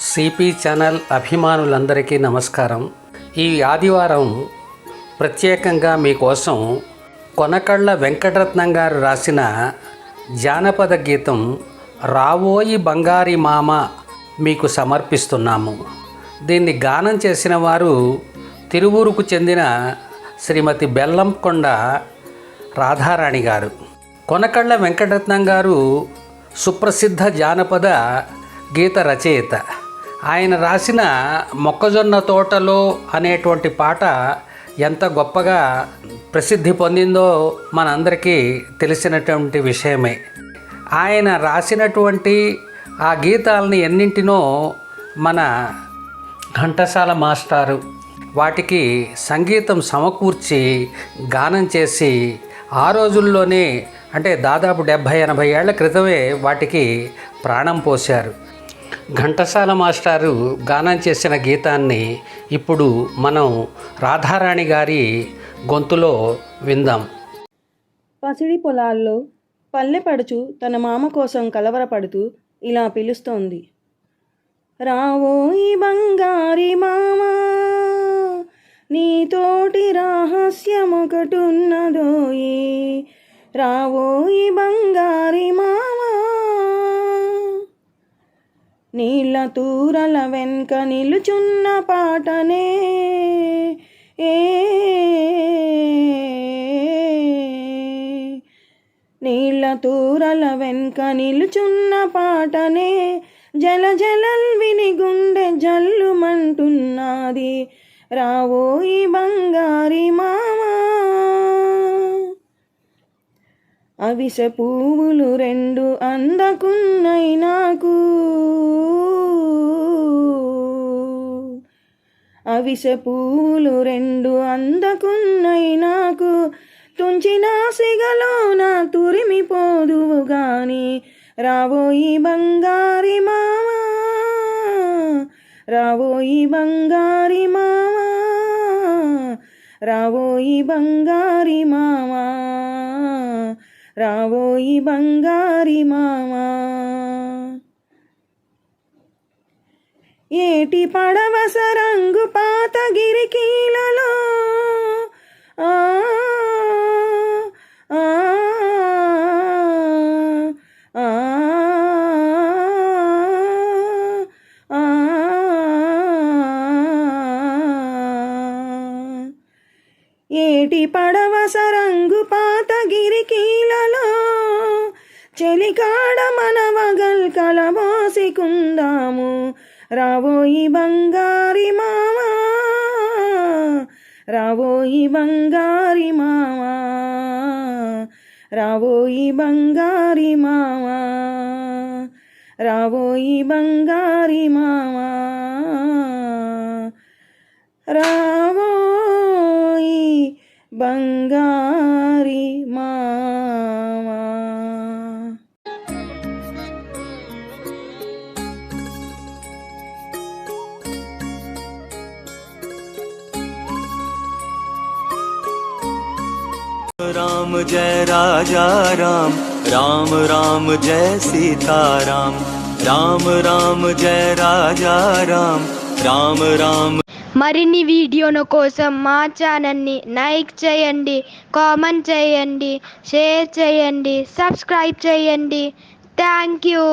CP channel అభిమానులందరికీ నమస్కారం. ఈ ఆదివారం ప్రత్యేకంగా మీకోసం కొనకళ్ళ వెంకటరత్నం గారు రాసిన జానపద గీతం రావోయి బంగారి మామ మీకు సమర్పిస్తున్నాము. దీన్ని గానం చేసిన వారు తిరువూరుకు చెందిన శ్రీమతి బెల్లంకొండ రాధారాణి గారు. కొనకళ్ళ వెంకటరత్నం గారు సుప్రసిద్ధ జానపద గీత రచయిత. ఆయన రాసిన మొక్కజొన్న తోటలో అనేటువంటి పాట ఎంత గొప్పగా ప్రసిద్ధి పొందిందో మనందరికీ తెలిసినటువంటి విషయమే. ఆయన రాసినటువంటి ఆ గీతాలని ఎన్నింటినో మన ఘంటసాల మాస్టారు వాటికి సంగీతం సమకూర్చి గానం చేసి ఆ రోజుల్లోనే అంటే దాదాపు డెబ్భై ఎనభై ఏళ్ళ క్రితమే వాటికి ప్రాణం పోశారు. ఘంటసాల మాస్టారు గానం చేసిన గీతాన్ని ఇప్పుడు మనం రాధారాణి గారి గొంతులో విందాం. పసిడి పొలాల్లో పల్లెపడుచు తన మామ కోసం కలవరపడుతూ ఇలా పిలుస్తోంది. రావోయి బంగారి మామ నీతోటి రహస్యమొకటున్నదోయి రావోయి బంగారి మా నీళ్ళ తూరల వెనుక నిలుచున్న పాటనే. ఏ నీళ్ళ తూరల వెనుక నిలుచున్న పాటనే. జల జలల్ విని గుండె జల్లుమంటున్నది. రావోయి బంగారి మామా అవిసె పువ్వులు రెండు అందకున్నై నాకు. విషపూలు రెండు అందకున్నై నాకు. తుంచిన సిగలోన తురిమిపోదువు గాని. రావోయి బంగారి మామా రావోయి బంగారి మామా రావోయి బంగారి మామా రావోయి బంగారి మామా ఏటి పడవస రంగు పాత గిరికీలలో ఆ ఆ ఆ ఏటి పడవస రంగు పాత గిరికీలలో చెలికాడ మనవగల్ కలబోసికుందాము రావోయి బంగారి మామా రావోయి బంగారి మామా రావోయి బంగారి మామా రావోయి బంగారి మామా రావోయి బంగారి మామా राम जय राजा राम राम राम जय सीता राम राम राम जय राजा राम राम राम మరిన్ని వీడియోల కోసం మా ఛానల్ని లైక్ చేయండి కామెంట్ చేయండి షేర్ చేయండి సబ్స్క్రైబ్ చేయండి థ్యాంక్ యూ